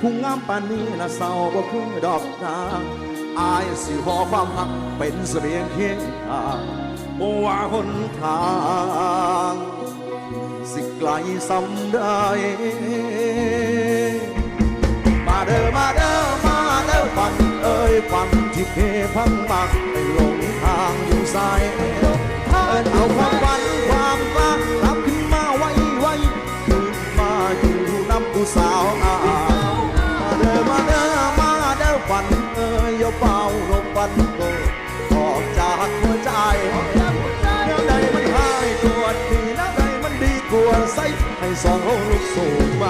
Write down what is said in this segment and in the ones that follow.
ผู้งามปานนี้นะเศร้าบ่คือดอกนางอายสิหอความหักเป็นเสบียงเคียงข้างบ่ว่าหนทาง สิไกลสำได้มาเด้อมาเด้อมาเด้อฝันเอ้ยฝันที่เพพังมักไปหลงทางอยู่สายเอิ้นเอาความ ผู้สาวอามาเด้อมาเด้อมาเด้อฝันเอ้ยอย่าเบาลงฝันโกออกจากหัวใจแนวใดมันหายปวดดีนวใดมันดีกว่าใส่ให้สองห้องลูกสูงไป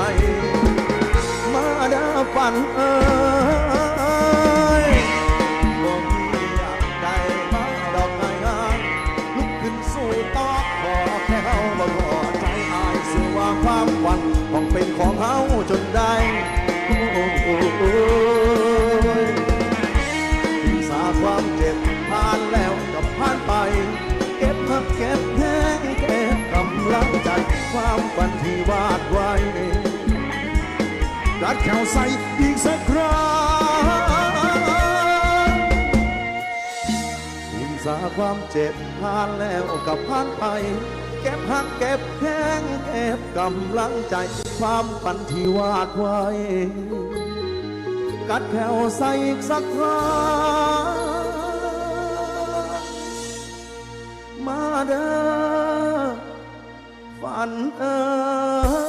มาเด้อฝันเอ้ยบ่มีอยากได้มาดอกไม้งามลุกขึ้นสู้ต่อขอแค่เฮาบ่อใจอายสื่อว่าความ เฮาจนได้โอ้ยทิ้งสาความเจ็บผ่านแล้วกับผ่านไป เก็บพักเก็บแห้งเก็บกำลังใจความฝันที่วาดไว้รัดแขวใส่อีกสักครั้งทิ้งสาความเจ็บผ่านแล้วกับผ่านไป เก็บหักเก็บแห้งเก็บกำลังใจความฝันที่วาดไว้ กัดแขวใส่อีกสักครั้งมาเด้อฝันเอ้